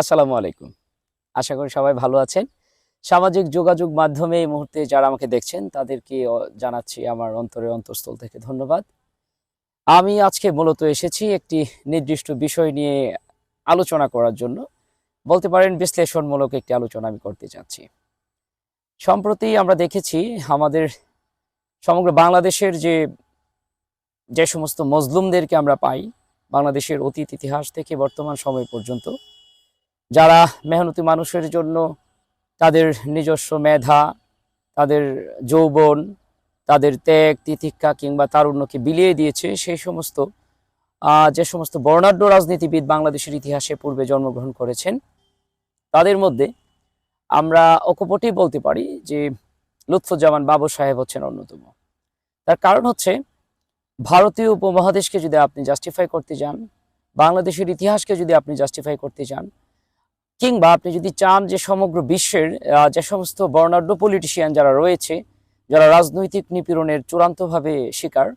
আসসালামু আলাইকুম। আশা করি সবাই ভালো আছেন। সামাজিক যোগাযোগ মাধ্যমে এই মুহূর্তে যারা আমাকে দেখছেন, তাদেরকে জানাচ্ছি আমার অন্তরের অন্তঃস্থল থেকে ধন্যবাদ। আমি আজকে মূলত এসেছি একটি নির্দিষ্ট বিষয় নিয়ে আলোচনা করার জন্য। বলতে পারেন বিশ্লেষণমূলক একটি আলোচনা আমি করতে চাচ্ছি সম্প্রতি আমরা দেখেছি আমাদের সমগ্র বাংলাদেশের যে যে সমস্ত মজলুমদেরকে আমরা পাই, বাংলাদেশের অতীত ইতিহাস থেকে বর্তমান সময় পর্যন্ত যারা মেহনতি মানুষের জন্য তাদের নিজস্ব মেধা, তাদের যৌবন, তাদের ত্যাগ, তিতিক্ষা কিংবা তারুণ্যকে বিলিয়ে দিয়েছে সেই সমস্ত যে সমস্ত বর্ণাঢ্য রাজনীতিবিদ বাংলাদেশের ইতিহাসে পূর্বে জন্মগ্রহণ করেছেন, তাদের মধ্যে আমরা অকপটেই বলতে পারি যে লুৎফুজ্জামান বাবর সাহেব হচ্ছেন অন্যতম। তার কারণ হচ্ছে, ভারতীয় উপমহাদেশকে যদি আপনি জাস্টিফাই করতে যান, বাংলাদেশের ইতিহাসকে যদি আপনি জাস্টিফাই করতে চান কিংবা আপনি যদি চান যে সমগ্র বিশ্বের যে সমস্ত বর্ণাঢ্য পলিটিশিয়ান যারা রয়েছে, যারা রাজনৈতিক নিপীড়নের চূড়ান্তভাবে শিকার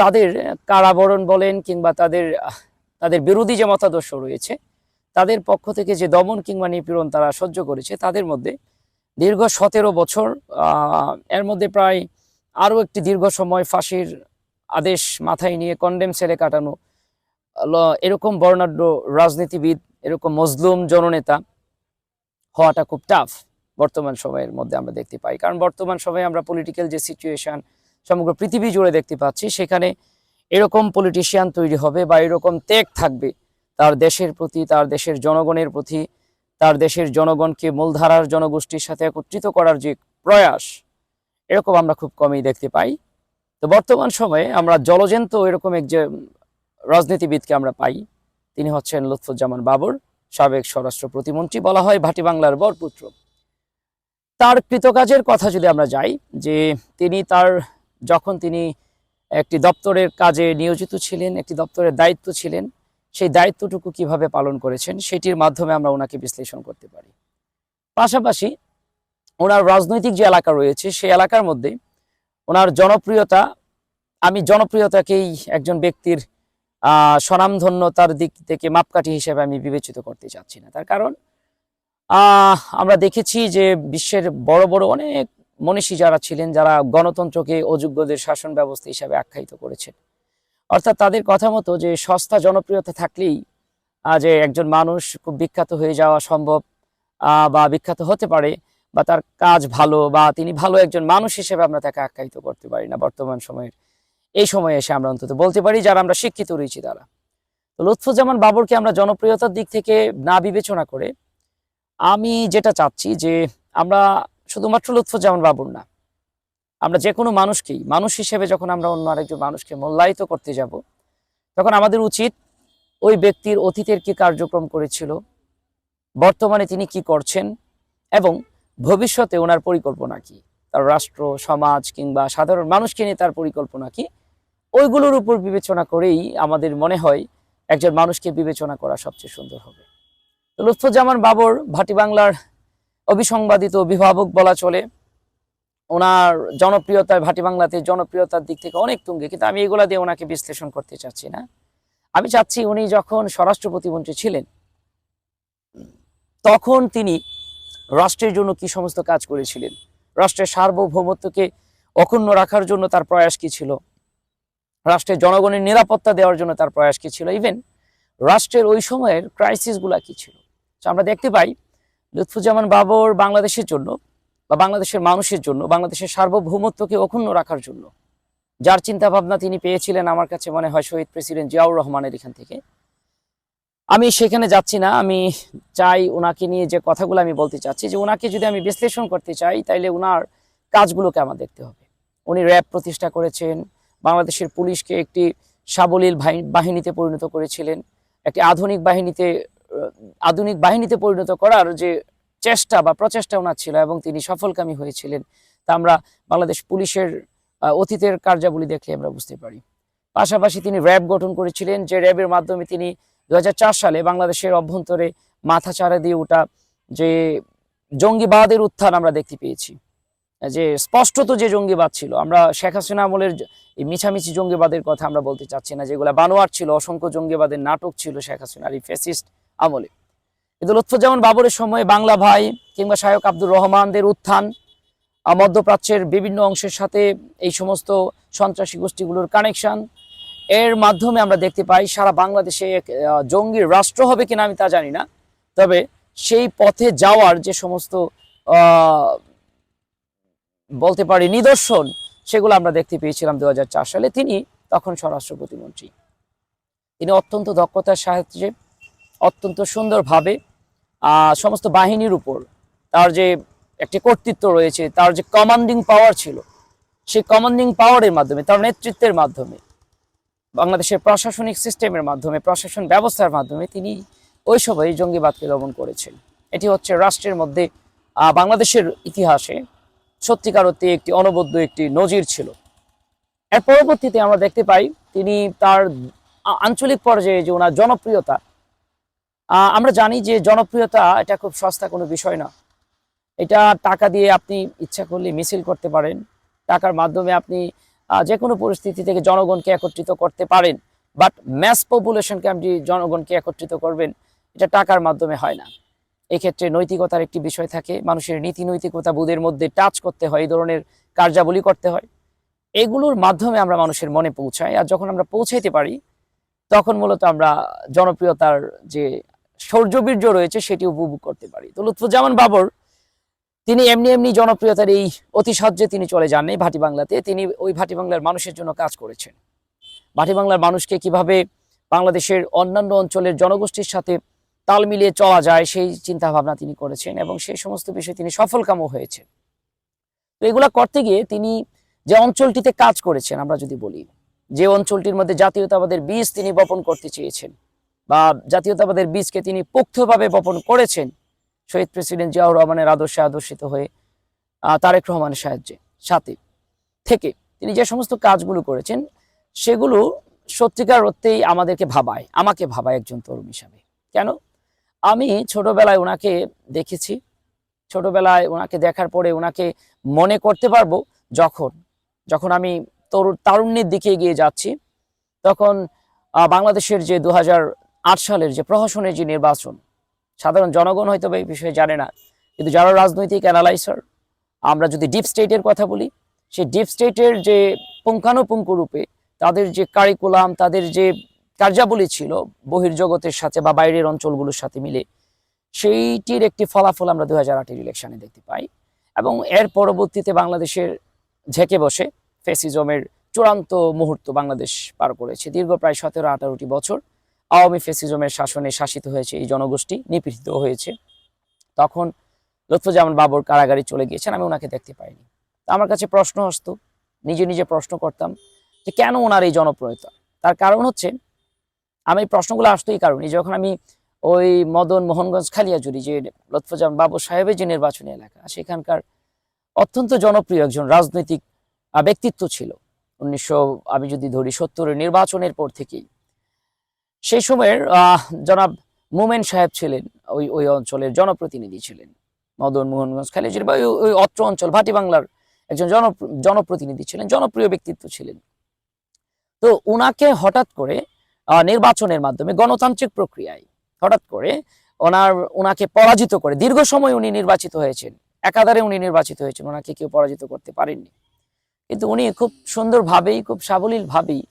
তাদের কারাবরণ বলেন কিংবা তাদের তাদের বিরোধী যে মতাদর্শ রয়েছে, তাদের পক্ষ থেকে যে দমন কিংবা নিপীড়ন তারা সহ্য করেছে, তাদের মধ্যে দীর্ঘ সতেরো বছর এর মধ্যে প্রায় আরও একটি দীর্ঘ সময় ফাঁসির আদেশ মাথায় নিয়ে কন্ডেম সেলে কাটানো এরকম বর্ণাঢ্য রাজনীতিবিদ এরকম মজলুম জননেতা হওয়াটা খুব টাফ বর্তমান সময়ের মধ্যে আমরা দেখতে পাই। কারণ বর্তমান সময়ে আমরা পলিটিক্যাল যে সিচুয়েশন সমগ্র পৃথিবী জুড়ে দেখতে পাচ্ছি, সেখানে এরকম পলিটিশিয়ান তৈরি হবে বা এরকম ত্যাগ থাকবে, তার দেশের প্রতি, তার দেশের জনগণের প্রতি, তার দেশের জনগণকে মূলধারার জনগোষ্ঠীর সাথে একত্রিত করার যে প্রয়াস, এরকম আমরা খুব কমই দেখতে পাই। তো বর্তমান সময়ে আমরা জলজন্ত এরকম এক যে রাজনীতিবিদকে আমরা পাই। তিনি হচ্ছেন লুৎফুজ্জামান বাবর, সাবেক স্বরাষ্ট্র প্রতিমন্ত্রী বলা হয়, ভাটি বাংলার বরপুত্র তার কৃতকাজের কথা যদি আমরা যাই, যে তিনি তার, যখন তিনি একটি দপ্তরের কাজে নিয়োজিত ছিলেন, একটি দপ্তরের দায়িত্ব ছিলেন, সেই দায়িত্বটুকু কীভাবে পালন করেছেন, সেটির মাধ্যমে আমরা ওনাকে বিশ্লেষণ করতে পারি। পাশাপাশি ওনার রাজনৈতিক যে এলাকা রয়েছে সেই এলাকার মধ্যে ওনার জনপ্রিয়তা, আমি জনপ্রিয়তাকেই একজন ব্যক্তির স্বনামধন্যতার দিক থেকে মাপকাঠি হিসেবে আমি বিবেচিত করতে চাচ্ছি না। তার কারণ আমরা দেখেছি যে বিশ্বের বড় বড় অনেক মনীষী যারা ছিলেন, যারা গণতন্ত্রকে অযোগ্যদের শাসন ব্যবস্থা হিসাবে আখ্যায়িত করেছেন। অর্থাৎ তাদের কথা মতো যে সস্তা জনপ্রিয়তা থাকলেই যে একজন মানুষ খুব বিখ্যাত হয়ে যাওয়া সম্ভব বা বিখ্যাত হতে পারে, বা তার কাজ ভালো, বা তিনি ভালো একজন মানুষ হিসেবে আমরা তাকে আখ্যায়িত করতে পারি না বর্তমান সময়ের এই সময়ে এসে আমরা অন্তত বলতে পারি যারা আমরা শিক্ষিত রয়েছি তারা। তো লুৎফুজ্জামান বাবরকে আমরা জনপ্রিয়তার দিক থেকে না বিবেচনা করে আমি যেটা চাচ্ছি যে আমরা শুধুমাত্র লুৎফুজ্জামান বাবুর না, আমরা যে কোনো মানুষকেই, মানুষ হিসেবে যখন আমরা অন্য আরেকজন মানুষকে মূল্যায়িত করতে যাব, তখন আমাদের উচিত ওই ব্যক্তির অতীতের কি কার্যক্রম করেছিল, বর্তমানে তিনি কি করছেন এবং ভবিষ্যতে ওনার পরিকল্পনা কি, তার রাষ্ট্র, সমাজ কিংবা সাধারণ মানুষকে নিয়ে তার পরিকল্পনা কি ওইগুলোর উপর বিবেচনা করেই আমাদের মনে হয় একজন মানুষকে বিবেচনা করা সবচেয়ে সুন্দর হবে। লুৎফুজ্জামান বাবর ভাটি বাংলার অবিসংবাদিত অভিভাবক বলা চলে। ওনার জনপ্রিয়তায় ভাটি বাংলাতে জনপ্রিয়তার দিক থেকে অনেক তুঙ্গে, কিন্তু আমি এগুলা দিয়ে ওনাকে বিশ্লেষণ করতে চাচ্ছি না। আমি চাচ্ছি উনি যখন স্বরাষ্ট্র প্রতিমন্ত্রী ছিলেন, তখন তিনি রাষ্ট্রের জন্য কি সমস্ত কাজ করেছিলেন, রাষ্ট্রের সার্বভৌমত্বকে অক্ষুণ্ণ রাখার জন্য তার প্রয়াস কি ছিল রাষ্ট্রের জনগণের নিরাপত্তা দেওয়ার জন্য তার প্রয়াস কি ছিল? ইভেন রাষ্ট্রের ওই সময়ের ক্রাইসিসগুলা কি ছিল? আমরা দেখতে পাই লুৎফুজ্জামান বাবর বাংলাদেশের জন্য বা বাংলাদেশের মানুষের জন্য, বাংলাদেশের সার্বভৌমত্বকে অক্ষুণ্ণ রাখার জন্য যার চিন্তা ভাবনা তিনি পেয়েছিলেন আমার কাছে মনে হয় শহীদ প্রেসিডেন্ট জিয়াউর রহমানের এখান থেকে। আমি সেখানে যাচ্ছি না, আমি চাই ওনাকে নিয়ে যে কথাগুলো আমি বলতে চাচ্ছি, যে ওনাকে যদি আমি বিশ্লেষণ করতে চাই, তাইলে ওনার কাজগুলোকে আমার দেখতে হবে। উনি র্যাব প্রতিষ্ঠা করেছেন বাংলাদেশের পুলিশকে একটি সাবলীল বাহিনীতে পরিণত করেছিলেন। একটি আধুনিক বাহিনীতে আধুনিক বাহিনীতে পরিণত করার যে চেষ্টা বা প্রচেষ্টা ওনার ছিল এবং তিনি সফলকামী হয়েছিলেন, তা আমরা বাংলাদেশ পুলিশের অতীতের কার্যাবলী দেখলে আমরা বুঝতে পারি। পাশাপাশি তিনি র্যাব গঠন করেছিলেন, যে র্যাবের মাধ্যমে তিনি দু হাজার চার সালে বাংলাদেশের অভ্যন্তরে মাথা চারা দিয়ে ওঠা যে জঙ্গিবাদের উত্থান আমরা দেখতে পেয়েছি। যে স্পষ্টত যে জঙ্গিবাদ ছিল আমরা শেখ হাসিনা আমলের এই মিছামিছি জঙ্গিবাদের কথা আমরা বলতে চাচ্ছি না যেগুলা বানোয়ার ছিল অসংখ্য জঙ্গিবাদের নাটক ছিল শেখ হাসিনার এই ফ্যাসিস্ট আমলে। কিন্তু লুৎফুজ্জামান বাবরের সময় বাংলা ভাই কিংবা শায়ক আব্দুর রহমানদের উত্থান মধ্যপ্রাচ্যের বিভিন্ন অংশের সাথে এই সমস্ত সন্ত্রাসী গোষ্ঠীগুলোর কানেকশন এর মাধ্যমে আমরা দেখতে পাই সারা বাংলাদেশে এক আহ, জঙ্গি রাষ্ট্র হবে কিনা আমি তা জানি না। তবে সেই পথে যাওয়ার যে সমস্ত বলতে পারি নিদর্শন, সেগুলো আমরা দেখতে পেয়েছিলাম দু হাজার চার সালে। তিনি তখন স্বরাষ্ট্র প্রতিমন্ত্রী। তিনি অত্যন্ত দক্ষতার সাহায্যে, অত্যন্ত সুন্দরভাবে সমস্ত বাহিনীর উপর তার যে একটি কর্তৃত্ব রয়েছে, তার যে কমান্ডিং পাওয়ার ছিল, সেই কমান্ডিং পাওয়ারের মাধ্যমে, তার নেতৃত্বের মাধ্যমে, বাংলাদেশের প্রশাসনিক সিস্টেমের মাধ্যমে, প্রশাসন ব্যবস্থার মাধ্যমে তিনি ওই সময় জঙ্গিবাদকে দমন করেছেন। এটি হচ্ছে রাষ্ট্রের মধ্যে বাংলাদেশের ইতিহাসে সত্যিকার অর্থে একটি অনবদ্য একটি নজির ছিল। এর পরবর্তীতে আমরা দেখতে পাই তিনি তার আঞ্চলিক পর্যায়ে যে ওনার জনপ্রিয়তা আমরা জানি যে জনপ্রিয়তা এটা খুব সস্তা কোনো বিষয় না। এটা টাকা দিয়ে আপনি ইচ্ছা করলে মিছিল করতে পারেন, টাকার মাধ্যমে আপনি যে কোনো পরিস্থিতি থেকে জনগণকে একত্রিত করতে পারেন বাট ম্যাস পপুলেশনকে আপনি জনগণকে একত্রিত করবেন, এটা টাকার মাধ্যমে হয় না। এক্ষেত্রে নৈতিকতার একটি বিষয় থাকে। মানুষের নীতি নৈতিকতা বোধের মধ্যে টাচ করতে হয়, এই ধরনের কার্যাবলী করতে হয়। এগুলোর মাধ্যমে আমরা মানুষের মনে পৌঁছাই আর যখন আমরা পৌঁছাইতে পারি, তখন মূলত আমরা জনপ্রিয়তার যে শৌর্যবীর্য রয়েছে সেটি উপভোগ করতে পারি। তো লুৎফুজ্জামান বাবর, তিনি এমনি এমনি জনপ্রিয়তার এই অতি সাহায্যে তিনি চলে যাননি ভাটি বাংলাতে। তিনি ওই ভাটি বাংলার মানুষের জন্য কাজ করেছেন। ভাটি বাংলার মানুষকে কীভাবে বাংলাদেশের অন্যান্য অঞ্চলের জনগোষ্ঠীর সাথে তাল মিলিয়ে চলা যায়, সেই চিন্তা ভাবনা তিনি করেছেন এবং সেই সমস্ত বিষয়ে তিনি সফলকামও হয়েছেন। তো এগুলা করতে গিয়ে তিনি যে অঞ্চলটিতে কাজ করেছেন, আমরা যদি বলি, যে অঞ্চলটির মধ্যে জাতীয়তাবাদের বীজ তিনি বপন করতে চেয়েছেন বা জাতীয়তাবাদের বীজকে তিনি পোক্তভাবে বপন করেছেন, শহীদ প্রেসিডেন্ট জিয়াউর রহমানের আদর্শে আদর্শিত হয়ে তারেক রহমানের সাহায্যে, সাথে থেকে তিনি যে সমস্ত কাজগুলো করেছেন, সেগুলো সত্যিকার অর্থেই আমাদেরকে ভাবায়, আমাকে ভাবায় একজন তরুণ হিসাবে। কেন? আমি ছোটবেলায় ওনাকে দেখেছি। ছোটবেলায় ওনাকে দেখার পরে ওনাকে মনে করতে পারব যখন যখন আমি তরুণ, তারুণ্যের দিকে এগিয়ে যাচ্ছি, তখন বাংলাদেশের যে দু সালের যে প্রহসনের যে নির্বাচন, সাধারণ জনগণ হয়তো এই বিষয়ে জানে না, কিন্তু যারা রাজনৈতিক অ্যানালাইসার, আমরা যদি ডিপ স্টেটের কথা বলি, সেই ডিপ স্টেটের যে পুঙ্খানুপুঙ্খ রূপে তাদের যে কারিকুলাম, তাদের যে কার্যাবলী ছিল বহির্জগতের সাথে বা বাইরের অঞ্চলগুলোর সাথে মিলে। সেইটির একটি ফলাফল আমরা দু হাজার আটের ইলেকশনে দেখতে পাই এবং এর পরবর্তীতে বাংলাদেশের ঝেঁকে বসে ফেসিজমের চূড়ান্ত মুহূর্ত বাংলাদেশ পার করেছে। দীর্ঘ প্রায় সতেরো আঠারোটি বছর আওয়ামী ফেসিজমের শাসনে শাসিত হয়েছে এই জনগোষ্ঠী, নিপীড়িত হয়েছে। তখন লুৎফুজ্জামান বাবর কারাগারে চলে গিয়েছেন, আমি ওনাকে দেখতে পাইনি। আমার কাছে প্রশ্ন আসতো, নিজে নিজে প্রশ্ন করতাম যে কেন ওনার এই জনপ্রিয়তা? তার কারণ হচ্ছে আমি প্রশ্নগুলো আসতো এই কারণে, যখন আমি ওই মদন মোহনগঞ্জ খালিয়াজুরি যে লুৎফুজ্জামান বাবর সাহেবের যে নির্বাচনী এলাকা, সেখানকার অত্যন্ত জনপ্রিয় একজন রাজনৈতিক ব্যক্তিত্ব ছিল। উনিশশো, আমি যদি ধরি সত্তরের নির্বাচনের পর থেকেই। সেই সময়ের জনাব মোমেন সাহেব ছিলেন ওই ওই অঞ্চলের জনপ্রতিনিধি ছিলেন। মদন মোহনগঞ্জ খালিয়াজুরি বা ওই- অত্র অঞ্চল, ভাটি বাংলার একজন জন জনপ্রতিনিধি ছিলেন, জনপ্রিয় ব্যক্তিত্ব ছিলেন। তো উনাকে হঠাৎ করে নির্বাচনের মাধ্যমে গণতান্ত্রিক প্রক্রিয়ায়। হঠাৎ করে ওনার, ওনাকে পরাজিত করে, দীর্ঘ সময় উনি নির্বাচিত হয়েছেন। একাধারে উনি নির্বাচিত হয়েছেন, ওনাকে কেউ পরাজিত করতে পারেননি। কিন্তু উনি খুব সুন্দরভাবেই, খুব সাবলীল ভাবেই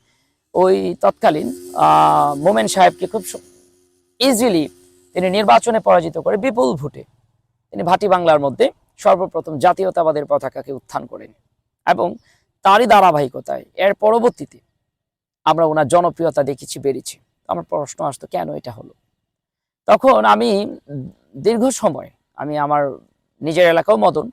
ওই তৎকালীন মোমেন সাহেবকে খুব ইজিলি তিনি নির্বাচনে পরাজিত করে বিপুল ভোটে তিনি ভাটি বাংলার মধ্যে সর্বপ্রথম জাতীয়তাবাদের পতাকাকে উত্থান করেন। এবং তারই ধারাবাহিকতায় এর পরবর্তীতে আমরা ওনার জনপ্রিয়তা দেখেছি, বেড়েছি। আমার প্রশ্ন আসতো, কেন এটা হলো? তখন আমি দীর্ঘ সময় আমি আমার নিজের এলাকাও মদন,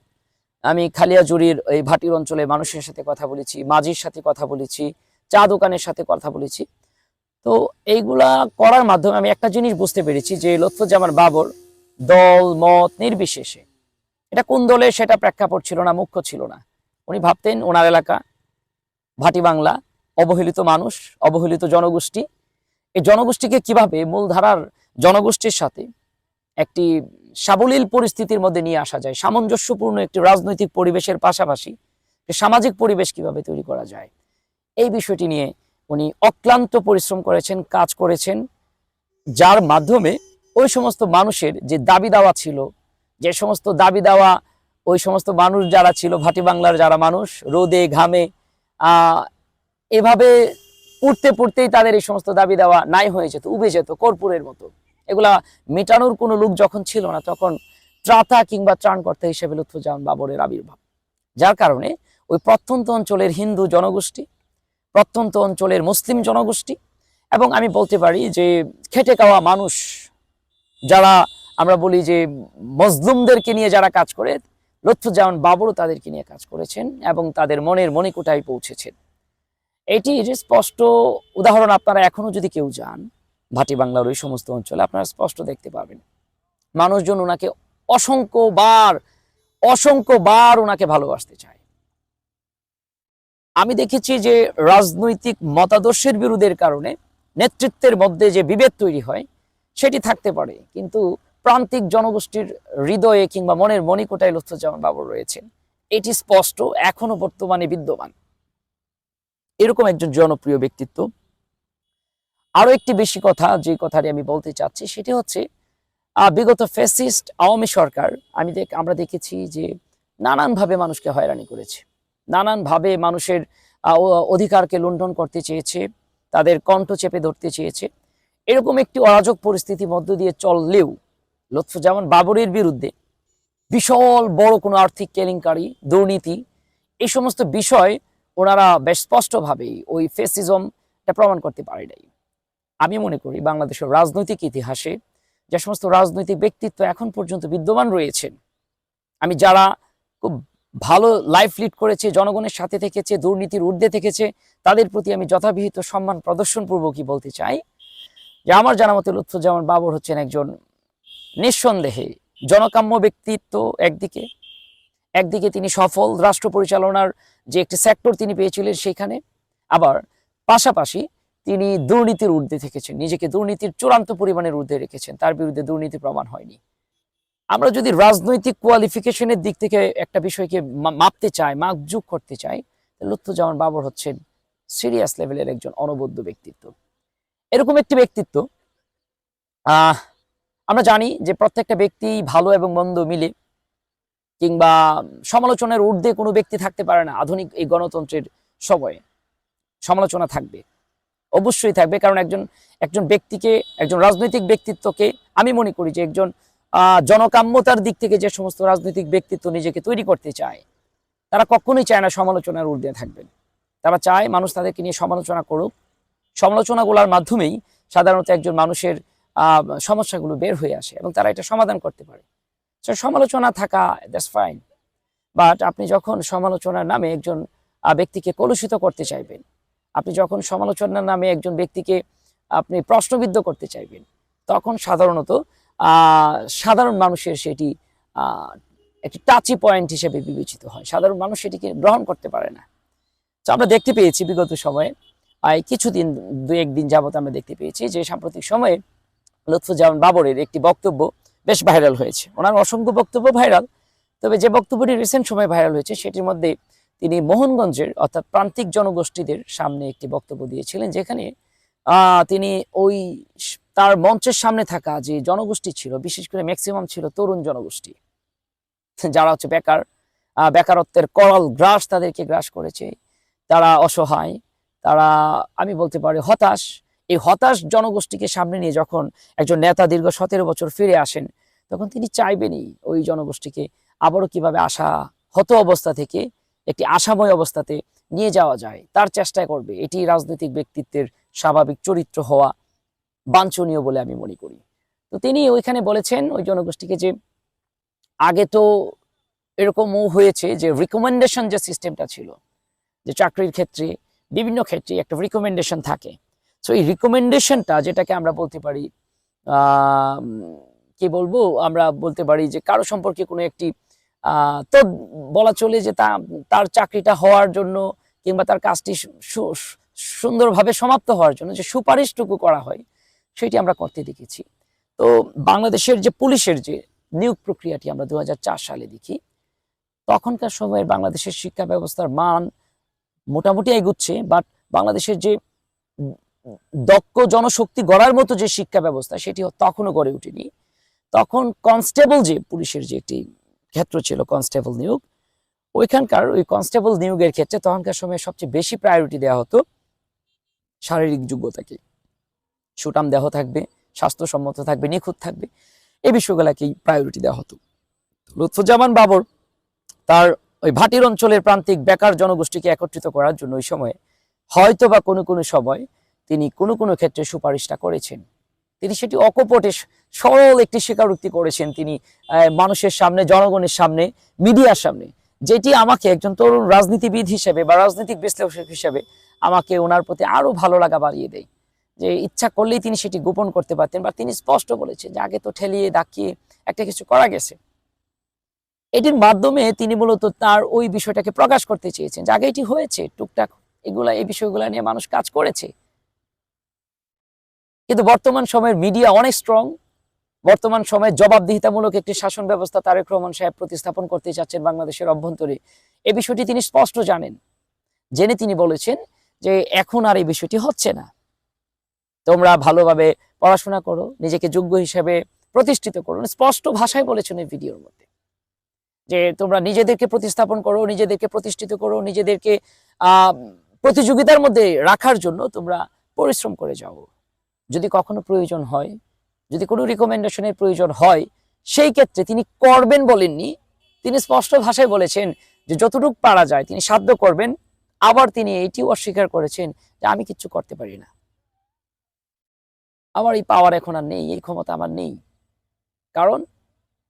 আমি খালিয়াজুরির এই ভাটির অঞ্চলে মানুষের সাথে কথা বলেছি, মাঝির সাথে কথা বলেছি, চা দোকানের সাথে কথা বলেছি। তো এইগুলা করার মাধ্যমে আমি একটা জিনিস বুঝতে পেরেছি যে লুৎফুজ্জামান বাবর দল, মত নির্বিশেষে, এটা কোন দলে সেটা প্রেক্ষাপট ছিল না, মুখ্য ছিল না। উনি ভাবতেন ওনার এলাকা, ভাটি বাংলা অবহেলিত মানুষ, অবহেলিত জনগোষ্ঠী। এই জনগোষ্ঠীকে কীভাবে মূলধারার জনগোষ্ঠীর সাথে একটি সাবলীল পরিস্থিতির মধ্যে নিয়ে আসা যায়, সামঞ্জস্যপূর্ণ একটি রাজনৈতিক পরিবেশের পাশাপাশি সামাজিক পরিবেশ কীভাবে তৈরি করা যায়, এই বিষয়টি নিয়ে উনি অক্লান্ত পরিশ্রম করেছেন, কাজ করেছেন, যার মাধ্যমে ওই সমস্ত মানুষের যে দাবি দাওয়া ছিল, যে সমস্ত দাবি দাওয়া, ওই সমস্ত মানুষ যারা ছিল, ভাটি বাংলার যারা মানুষ, রোদে, ঘামে এভাবে পড়তে পড়তেই তাদের এই সমস্ত দাবি দেওয়া নাই হয়ে যেত, উবে যেত কর্পূরের মতো। এগুলা মেটানোর কোনো লোক যখন ছিল না, তখন ত্রাতা কিংবা ত্রাণকর্তা হিসেবে লুৎফুজ্জামান বাবরের আবির্ভাব। যার কারণে ওই প্রত্যন্ত অঞ্চলের হিন্দু জনগোষ্ঠী, প্রত্যন্ত অঞ্চলের মুসলিম জনগোষ্ঠী এবং আমি বলতে পারি যে খেটে খাওয়া মানুষ যারা আমরা বলি যে মজলুমদেরকে নিয়ে যারা কাজ করে, লুৎফুজ্জামান বাবরও তাদেরকে নিয়ে কাজ করেছেন এবং তাদের মনের মনে মণিকোটায় পৌঁছেছেন। এটি যে স্পষ্ট উদাহরণ আপনারা এখনও যদি কেউ যান, ভাটি বাংলার ওই সমস্ত অঞ্চলে আপনারা স্পষ্ট দেখতে পাবেন। মানুষজন ওনাকে অসংখ্য বার অসংখ্য বার ওনাকে ভালোবাসতে চায়। আমি দেখেছি যে রাজনৈতিক মতাদর্শের বিরোধের কারণে নেতৃত্বের মধ্যে যে বিভেদ তৈরি হয়, সেটি থাকতে পারে। কিন্তু প্রান্তিক জনগোষ্ঠীর হৃদয়ে কিংবা মনের মণিকোটায় লুৎফুজ্জামান বাবর রয়েছেন। এটি স্পষ্ট, এখনও বর্তমানে বিদ্যমান। এরকম একজন জনপ্রিয় ব্যক্তিত্ব। আরও একটি বেশি কথা যে কথাটি আমি বলতে চাচ্ছি, সেটি হচ্ছে বিগত ফ্যাসিস্ট আওয়ামী সরকার, আমি দেখ, আমরা দেখেছি যে নানানভাবে মানুষকে হয়রানি করেছে। নানানভাবে মানুষের অধিকারকে লুণ্ঠন করতে চেয়েছে, তাদের কণ্ঠ চেপে ধরতে চেয়েছে। এরকম একটি অরাজক পরিস্থিতির মধ্য দিয়ে চললেও, লুৎফুজ্জামান বাবরের বিরুদ্ধে বিশাল বড় কোনো আর্থিক কেলেঙ্কারি, দুর্নীতি এই সমস্ত বিষয় ওনারা বেশ স্পষ্টভাবেই ওই ফেসিজমটা প্রমাণ করতে পারে নাই। আমি মনে করি বাংলাদেশের রাজনৈতিক ইতিহাসে যে সমস্ত রাজনৈতিক ব্যক্তিত্ব এখন পর্যন্ত বিদ্যমান রয়েছেন আমি যারা খুব ভালো লাইফ লিড করেছে, জনগণের সাথে থেকেছে, দুর্নীতির ঊর্ধ্বে থেকেছে, তাদের প্রতি আমি যথাবিহিত সম্মান প্রদর্শনপূর্বকই বলতে চাই, যে আমার জানা মতে লুৎফুজ্জামান বাবর হচ্ছেন একজন নিঃসন্দেহে জনকাম্য ব্যক্তিত্ব একদিকে একদিকে তিনি সফল রাষ্ট্র পরিচালনার যে একটি সেক্টর তিনি পেয়েছিলেন সেখানে, আবার পাশাপাশি তিনি দুর্নীতির ঊর্ধ্বে থেকেছেন, নিজেকে দুর্নীতির চূড়ান্ত পরিমাণের ঊর্ধ্বে রেখেছেন, তার বিরুদ্ধে দুর্নীতি প্রমাণ হয়নি। আমরা যদি রাজনৈতিক কোয়ালিফিকেশনের দিক থেকে একটা বিষয়কে মাপতে চাই মাপযোগ করতে চাই লুৎফুজ্জামান বাবর হচ্ছেন সিরিয়াস লেভেলের একজন অনবদ্য ব্যক্তিত্ব। এরকম একটি ব্যক্তিত্ব আমরা জানি যে প্রত্যেকটা ব্যক্তি ভালো এবং মন্দ মিলে কিংবা সমালোচনার ঊর্ধ্বে কোনো ব্যক্তি থাকতে পারে না আধুনিক এই গণতন্ত্রের সময়ে। সমালোচনা থাকবে। অবশ্যই থাকবে কারণ একজন একজন ব্যক্তিকে, একজন রাজনৈতিক ব্যক্তিত্বকে আমি মনে করি যে একজন জনকাম্যতার দিক থেকে যে সমস্ত রাজনৈতিক ব্যক্তিত্ব নিজেকে তৈরি করতে চায়, তারা কখনোই চায় না সমালোচনার ঊর্ধ্বে থাকবেন। তারা চায় মানুষ তাদেরকে নিয়ে সমালোচনা করুক। সমালোচনাগুলোর মাধ্যমেই সাধারণত একজন মানুষের সমস্যাগুলো বের হয়ে আসে এবং তারা এটা সমাধান করতে পারে। সমালোচনা থাকা দ্যাটস ফাইন বাট আপনি যখন সমালোচনার নামে একজন ব্যক্তিকে কলুষিত করতে চাইবেন, আপনি যখন সমালোচনার নামে একজন ব্যক্তিকে আপনি প্রশ্নবিদ্ধ করতে চাইবেন, তখন সাধারণত সাধারণ মানুষের সেটি একটি টাচি পয়েন্ট হিসেবে বিবেচিত হয়। সাধারণ মানুষ সেটিকে গ্রহণ করতে পারে না। তো আমরা দেখতে পেয়েছি বিগত সময়ে কিছুদিন দু একদিন যাবত আমরা দেখতে পেয়েছি যে সাম্প্রতিক সময়ে লুৎফুজ্জামান বাবরের একটি বক্তব্য বেশ ভাইরাল হয়েছে। ওনার অসংখ্য বক্তব্য ভাইরাল তবে যে বক্তব্যটি রিসেন্ট সময় ভাইরাল হয়েছে, সেটির মধ্যে তিনি মোহনগঞ্জের, অর্থাৎ প্রান্তিক জনগোষ্ঠীদের সামনে একটি বক্তব্য দিয়েছিলেন, যেখানে তিনি ওই তার মঞ্চের সামনে থাকা যে জনগোষ্ঠী ছিল, বিশেষ করে ম্যাক্সিমাম ছিল তরুণ জনগোষ্ঠী, যারা হচ্ছে বেকার বেকারত্বের করাল গ্রাস তাদেরকে গ্রাস করেছে। তারা অসহায়, তারা, আমি বলতে পারি হতাশ এই হতাশ জনগোষ্ঠীকে সামনে নিয়ে যখন একজন নেতা দীর্ঘ সতেরো বছর ফিরে আসেন, তখন তিনি চাইবেনই ওই জনগোষ্ঠীকে আবারও কীভাবে আশা হত অবস্থা থেকে একটি আশাময় অবস্থাতে নিয়ে যাওয়া যায়। তার চেষ্টা করবে। এটি রাজনৈতিক ব্যক্তিত্বের স্বাভাবিক চরিত্র হওয়া বাঞ্ছনীয় বলে আমি মনে করি। তো তিনি ওইখানে বলেছেন ওই জনগোষ্ঠীকে যে আগে তো এরকমও হয়েছে যে রিকমেন্ডেশন যে সিস্টেমটা ছিল, যে চাকরির ক্ষেত্রে বিভিন্ন ক্ষেত্রে একটা রিকমেন্ডেশন থাকে। সো এই রিকমেন্ডেশনটা যেটাকে আমরা বলতে পারি কি বলব? আমরা বলতে পারি যে কারও সম্পর্কে কোনো একটি তো বলা চলে যে তা, তার চাকরিটা হওয়ার জন্য কিংবা তার কাজটি সুন্দরভাবে সমাপ্ত হওয়ার জন্য যে সুপারিশটুকু করা হয়, সেটি আমরা করতে দেখেছি। তো বাংলাদেশের যে পুলিশের যে নিয়োগ প্রক্রিয়াটি আমরা দু হাজার চার সালে দেখি, তখনকার সময়ে বাংলাদেশের শিক্ষা ব্যবস্থার মান মোটামুটি এগুচ্ছে, বাট বাংলাদেশের যে দক্ষ জনশক্তি গড়ার মতো যে শিক্ষা ব্যবস্থা সেটি তখনও গড়ে ওঠেনি তখন কনস্টেবল যে, পুলিশের যে একটি ক্ষেত্র ছিল, কনস্টেবল নিয়োগ, ওইখানকার ওই কনস্টেবল নিয়োগের ক্ষেত্রে তখনকার সময় সবচেয়ে বেশি প্রায়োরিটি দেওয়া হতো শারীরিক যোগ্যতাকে। সুটাম দেহ থাকবে, স্বাস্থ্যসম্মত থাকবে, নিখুঁত থাকবে এই বিষয়গুলোকেই প্রায়োরিটি দেওয়া হতো। লুৎফুজ্জামান বাবর তার ওই ভাটির অঞ্চলের প্রান্তিক বেকার জনগোষ্ঠীকে একত্রিত করার জন্য ওই সময়ে হয়তো বা কোনো কোনো সময় তিনি কোনো কোনো ক্ষেত্রে সুপারিশটা করেছেন। তিনি সেটি অকপটে সরল একটি স্বীকারোক্তি করেছেন তিনি মানুষের সামনে, জনগণের সামনে, মিডিয়ার সামনে। যেটি আমাকে একজন তরুণ রাজনীতিবিদ হিসেবে বা রাজনৈতিক বিশ্লেষক হিসেবে আমাকে ওনার প্রতি আরও ভালো লাগা বাড়িয়ে দেয়। যে ইচ্ছা করলেই তিনি সেটি গোপন করতে পারতেন বা তিনি স্পষ্ট বলেছেন যে আগে তো ঠেলিয়ে ডাকিয়ে একটা কিছু করা গেছে। এটির মাধ্যমে তিনি মূলত তার ওই বিষয়টাকে প্রকাশ করতে চেয়েছেন যে আগে এটি হয়েছে, টুকটাক এগুলা, এই বিষয়গুলা নিয়ে মানুষ কাজ করেছে। কিন্তু বর্তমান সময়ের মিডিয়া অনেক স্ট্রং বর্তমান সময়ে জবাবদিহিতামূলক একটি শাসন ব্যবস্থা তারেক রহমান সাহেব প্রতিস্থাপন করতে চাচ্ছেন বাংলাদেশের অভ্যন্তরে। এই বিষয়টি তিনি স্পষ্ট জানেন। জেনে তিনি বলেছেন যে এখন আর এই বিষয়টি হচ্ছে না। তোমরা ভালোভাবে পড়াশোনা করো, নিজেকে যোগ্য হিসেবে প্রতিষ্ঠিত করো। স্পষ্ট ভাষায় বলেছেন এই ভিডিওর মধ্যে। যে তোমরা নিজেদেরকে প্রতিস্থাপন করো, নিজেদেরকে প্রতিষ্ঠিত করো, নিজেদেরকে প্রতিযোগিতার মধ্যে রাখার জন্য তোমরা পরিশ্রম করে যাও। যদি কখনো প্রয়োজন হয়, যদি কোনো রিকমেন্ডেশনের প্রয়োজন হয়, সেই ক্ষেত্রে তিনি করবেন বলেননি। তিনি স্পষ্ট ভাষায় বলেছেন যে যতটুকু পারা যায় তিনি সাধ্য করবেন। আবার তিনি এটিও অস্বীকার করেছেন যে আমি কিচ্ছু করতে পারি না। আমার এই পাওয়ার এখন আর নেই, এই ক্ষমতা আমার নেই। কারণ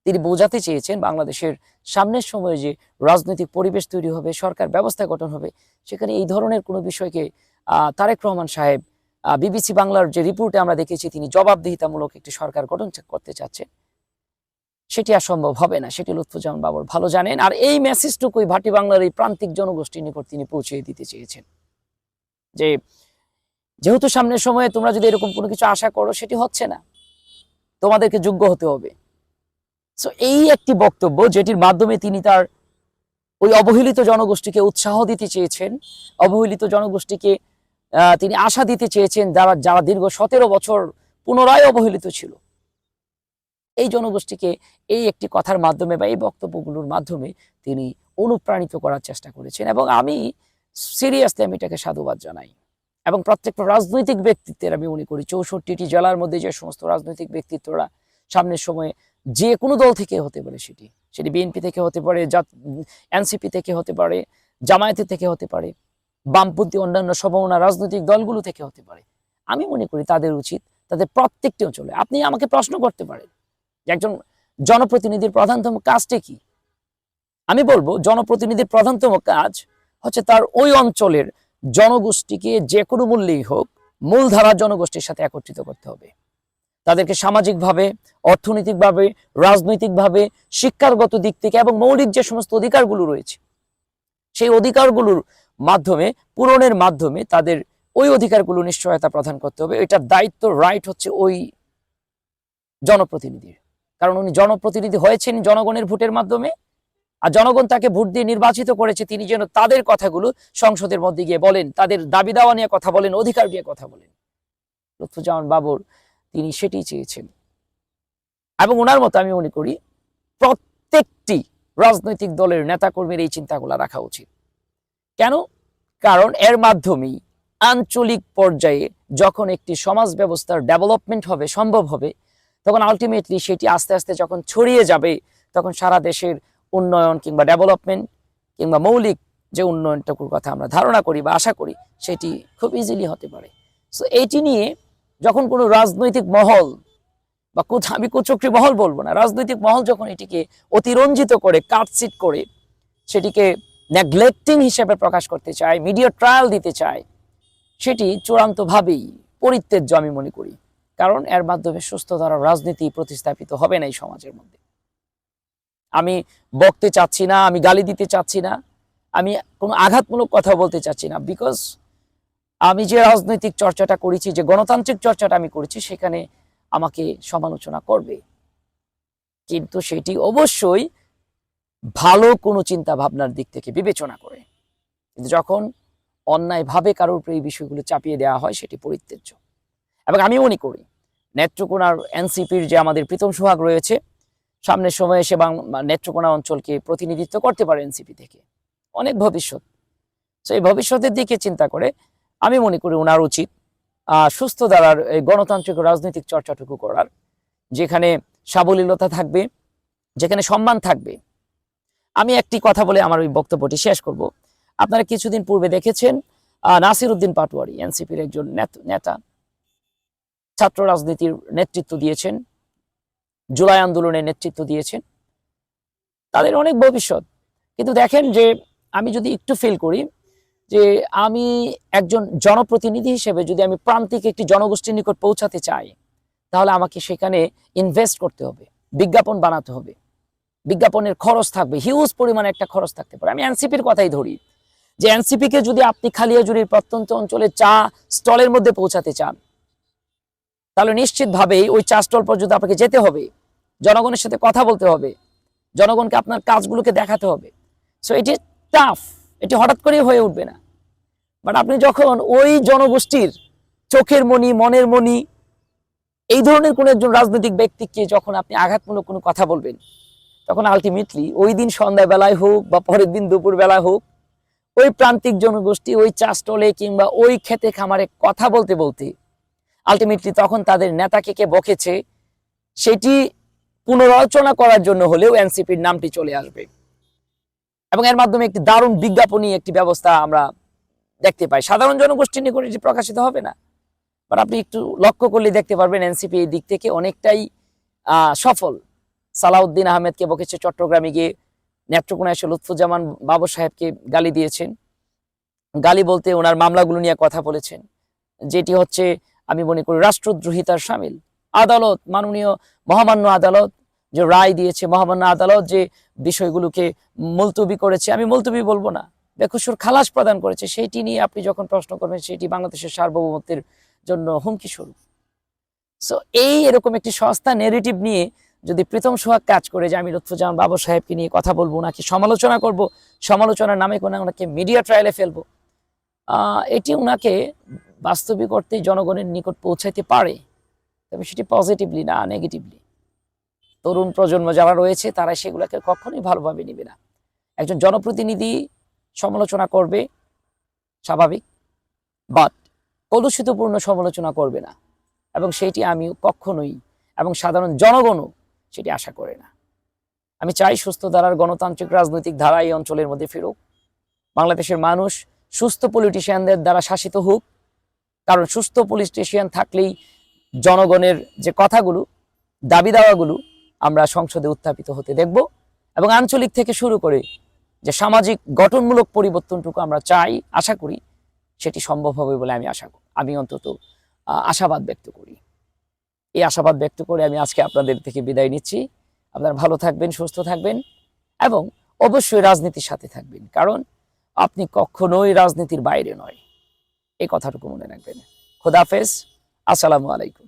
তিনি বোঝাতে চেয়েছেন বাংলাদেশের সামনের সময়ে যে রাজনৈতিক পরিবেশ তৈরি হবে, সরকার ব্যবস্থা গঠন হবে, সেখানে এই ধরনের কোনো বিষয়কে তারেক রহমান সাহেব বিবিসি বাংলার যে রিপোর্টে আমরা দেখেছি, তিনি জবাবদিহিতামূলক একটি সরকার গঠন করতে চাচ্ছেন। সেটি আর সম্ভব হবে না, সেটি লুৎফুজ্জামান বাবর ভালো জানেন। আর এই মেসেজটুকুই ভাটি বাংলার এই প্রান্তিক জনগোষ্ঠীর নিকট তিনি পৌঁছে দিতে চেয়েছেন। যে, যেহেতু সামনের সময়ে তোমরা যদি এরকম কোনো কিছু আশা করো, সেটি হচ্ছে না। তোমাদেরকে যোগ্য হতে হবে। সো এই একটি বক্তব্য যেটির মাধ্যমে তিনি তার ওই অবহেলিত জনগোষ্ঠীকে উৎসাহ দিতে চেয়েছেন, অবহেলিত জনগোষ্ঠীকে তিনি আশা দিতে চেয়েছেন যারা যারা দীর্ঘ সতেরো বছর পুনরায় অবহেলিত ছিল। এই জনগোষ্ঠীকে এই একটি কথার মাধ্যমে বা এই বক্তব্যগুলোর মাধ্যমে তিনি অনুপ্রাণিত করার চেষ্টা করেছেন এবং আমি সিরিয়াসলি আমি এটাকে সাধুবাদ জানাই। এবং প্রত্যেকটা রাজনৈতিক ব্যক্তিত্বের আমি মনে করি, চৌষট্টিটি জেলার মধ্যে যে সমস্ত রাজনৈতিক ব্যক্তিত্বরা সামনের সময়ে যে কোনো দল থেকে হতে পারে সেটি সেটি বিএনপি থেকে হতে পারে এনসিপি থেকে হতে পারে, জামায়াতি থেকে হতে পারে বামপন্থী অন্যান্য সম্ভাবনা রাজনৈতিক দলগুলো থেকে হতে পারে। আমি মনে করি তাদের উচিত তাদের প্রত্যেকটি অঞ্চলে। আপনি আমাকে প্রশ্ন করতে পারেন একজন জনপ্রতিনিধির প্রধানতম কাজটা কি? আমি বলব জনপ্রতিনিধির প্রধানতম কাজ হচ্ছে তার ওই অঞ্চলের জনগোষ্ঠীকে যে কোনো মূল্যেই হোক মূলধারা জনগোষ্ঠীর সাথে একত্রিত করতে হবে। তাদেরকে সামাজিকভাবে, অর্থনৈতিকভাবে, রাজনৈতিকভাবে, শিক্ষাগত দিক থেকে এবং মৌলিক যে সমস্ত অধিকারগুলো রয়েছে, সেই অধিকারগুলোর মাধ্যমে, পূরণের মাধ্যমে তাদের ওই অধিকারগুলো নিশ্চয়তা প্রদান করতে হবে। এটার দায়িত্ব রাইট হচ্ছে ওই জনপ্রতিনিধির। কারণ উনি জনপ্রতিনিধি হয়েছেন জনগণের ভোটের মাধ্যমে, আর জনগণ তাকে ভোট দিয়ে নির্বাচিত করেছে, তিনি যেন তাদের কথাগুলো সংসদের মধ্যে গিয়ে বলেন, তাদের দাবি দাওয়া নিয়ে কথা বলেন, অধিকার নিয়ে কথা বলেন। লুৎফুজ্জামান বাবর তিনি সেটি চেয়েছেন। এবং ওনার মতো আমি মনে করি, প্রত্যেকটি রাজনৈতিক দলের নেতাকর্মীর এই চিন্তাগুলো রাখা উচিত। কেন? কারণ এর মাধ্যমেই আঞ্চলিক পর্যায়ে যখন একটি সমাজ ব্যবস্থার ডেভেলপমেন্ট হবে, সম্ভব হবে, তখন আলটিমেটলি সেটি আস্তে আস্তে যখন ছড়িয়ে যাবে, তখন সারা দেশের উন্নয়ন কিংবা ডেভেলপমেন্ট কিংবা মৌলিক যে উন্নয়নটুকুর কথা আমরা ধারণা করি বা আশা করি, সেটি খুব ইজিলি হতে পারে। সো এইটি নিয়ে যখন কোনো রাজনৈতিক মহল বা কোথা আমি কুচক্রী মহল বলব না, রাজনৈতিক মহল যখন এটিকে অতিরঞ্জিত করে কাটসিট করে, সেটিকে নেগলেক্টিং হিসেবে প্রকাশ করতে চায় মিডিয়া ট্রায়াল দিতে চায়, সেটি চূড়ান্তভাবেই পরিত্যাজ্য আমি মনে করি। কারণ এর মাধ্যমে সুস্থ ধারা রাজনীতি প্রতিস্থাপিত হবে না এই সমাজের মধ্যে। আমি বকতে চাচ্ছি না, আমি গালি দিতে চাচ্ছি না, আমি কোনো আঘাতমূলক কথা বলতে চাচ্ছি না বিকজ আমি যে রাজনৈতিক চর্চাটা করেছি, যে গণতান্ত্রিক চর্চাটা আমি করেছি, সেখানে আমাকে সমালোচনা করবে। কিন্তু সেটি অবশ্যই ভালো কোনো চিন্তা ভাবনার দিক থেকে বিবেচনা করে। কিন্তু যখন অন্যায়ভাবে কারোর উপরে এই বিষয়গুলো চাপিয়ে দেওয়া হয়, সেটি পরিত্যাজ্য। এবং আমি মনে করি নেত্রকোনার এনসিপির যে আমাদের প্রীতম সোহাগ রয়েছে, সামনের সময়ে সে নেত্রকোনা অঞ্চলকে প্রতিনিধিত্ব করতে পারে এনসিপি থেকে। অনেক ভবিষ্যৎ। সেই ভবিষ্যতের দিকে চিন্তা করে, আমি মনে করি ওনার উচিত সুস্থ দ্বারার এই গণতান্ত্রিক রাজনৈতিক চর্চাটুকু করার, যেখানে সাবলীলতা থাকবে, যেখানে সম্মান থাকবে আমি একটি কথা বলে আমার ওই বক্তব্যটি শেষ করব। আপনারা কিছুদিন পূর্বে দেখেছেন নাসির উদ্দিন পাটোয়ারি, এনসিপির একজন নেতা ছাত্র রাজনীতির নেতৃত্ব দিয়েছেন, জুলাই আন্দোলনের নেতৃত্ব দিয়েছেন। তাদের অনেক ভবিষ্যৎ। কিন্তু দেখেন যে, আমি যদি একটু ফিল করি যে, আমি একজন জনপ্রতিনিধি হিসেবে যদি আমি প্রান্তিক একটি জনগোষ্ঠীর নিকট পৌঁছাতে চাই, তাহলে আমাকে সেখানে ইনভেস্ট করতে হবে, বিজ্ঞাপন বানাতে হবে। বিজ্ঞাপনের খরচ থাকবে হিউজ পরিমাণে একটা খরচ থাকতে পারে। আমি এনসিপির কথাই ধরি, যে এনসিপি কে যদি আপনি খালিয়াজুরির প্রত্যন্ত অঞ্চলে চা স্টলের মধ্যে পৌঁছাতে চান, তাহলে নিশ্চিতভাবেই ওই চা স্টল পর্যন্ত আপনাকে যেতে হবে, জনগণের সাথে কথা বলতে হবে, জনগণকে আপনার কাজগুলোকে দেখাতে হবে। সো এটি টাফ এটি হঠাৎ করেই হয়ে উঠবে না। বাট আপনি যখন ওই জনগোষ্ঠীর চোখের মনি মনের মনি এই ধরনের কোন একজন রাজনৈতিক ব্যক্তিকে যখন আপনি আঘাতমূলক কোনো কথা বলবেন তখন আলটিমেটলি ওই দিন সন্ধ্যাবেলায় হোক বা পরের দিন দুপুর বেলায় হোক, ওই প্রান্তিক জনগোষ্ঠী, ওই চা স্টলে কিংবা ওই খেতে খামারে কথা বলতে বলতে আলটিমেটলি তখন তাদের নেতাকে কে বকেছে, সেটি পুনরালোচনা করার জন্য হলেও এনসিপির নামটি চলে আসবে। এবং এর মাধ্যমে একটি দারুণ বিজ্ঞাপনী একটি ব্যবস্থা আমরা দেখতে পাই। সাধারণ জনগোষ্ঠীর নিকট এটি প্রকাশিত হবে না। বাট আপনি একটু লক্ষ্য করলে দেখতে পারবেন এনসিপি এই দিক থেকে অনেকটাই সফল। সালাউদ্দিন আহমেদকে বকেছে চট্টগ্রামে গিয়ে নেত্রকোনা এসে লুৎফুজ্জামান বাবু সাহেবকে গালি দিয়েছেন। গালি বলতে ওনার মামলাগুলো নিয়ে কথা বলেছেন। যেটি হচ্ছে, আমি মনে করি, রাষ্ট্রদ্রোহিতার সামিল। আদালত, মাননীয় মহামান্য আদালত যে রায় দিয়েছে, মহামান্য আদালত যে বিষয়গুলোকে মুলতবি করেছে, আমি মুলতবি বলব না। বেকসুর খালাস প্রদান করেছে সেইটি নিয়ে আপনি যখন প্রশ্ন করবেন, সেটি বাংলাদেশের সার্বভৌমত্বের জন্য হুমকি স্বরূপ। সো এই এরকম একটি সস্তা নেগেটিভ নিয়ে যদি প্রীতম সোহাগ কাজ করে যে আমি লুৎফুজ্জামান বাবু সাহেবকে নিয়ে কথা বলব নাকি সমালোচনা করব, সমালোচনার নামে কোনো ওনাকে মিডিয়া ট্রায়ালে ফেলব এটি ওনাকে বাস্তবিক অর্থেই জনগণের নিকট পৌঁছাইতে পারে। তবে সেটি পজিটিভলি না নেগেটিভলি তরুণ প্রজন্ম যারা রয়েছে, তারা সেগুলোকে কখনোই ভালোভাবে নেবে না। একজন জনপ্রতিনিধি সমালোচনা করবে, স্বাভাবিক বাট কলুষিতপূর্ণ সমালোচনা করবে না। এবং সেটি আমি কখনোই, এবং সাধারণ জনগণও সেটি আশা করে না। আমি চাই সুস্থ ধারার গণতান্ত্রিক রাজনৈতিক ধারা এই অঞ্চলের মধ্যে ফিরুক। বাংলাদেশের মানুষ সুস্থ পলিটিশিয়ানদের দ্বারা শাসিত হোক। কারণ সুস্থ পলিটিশিয়ান থাকলেই জনগণের যে কথাগুলো, দাবি দাওয়াগুলো আমরা সংসদে উত্থাপিত হতে দেখব এবং আঞ্চলিক থেকে শুরু করে যে সামাজিক গঠনমূলক পরিবর্তনটুকু আমরা চাই, আশা করি সেটি সম্ভব হবে বলে আমি আশা আমি অন্তত আশাবাদ ব্যক্ত করি। এই আশাবাদ ব্যক্ত করে আমি আজকে আপনাদের থেকে বিদায় নিচ্ছি। আপনারা ভালো থাকবেন, সুস্থ থাকবেন এবং অবশ্যই রাজনীতির সাথে থাকবেন, কারণ আপনি কখনোই রাজনীতির বাইরে নয়। এই কথাটুকু মনে রাখবেন। খোদাফেজ আসসালামু আলাইকুম।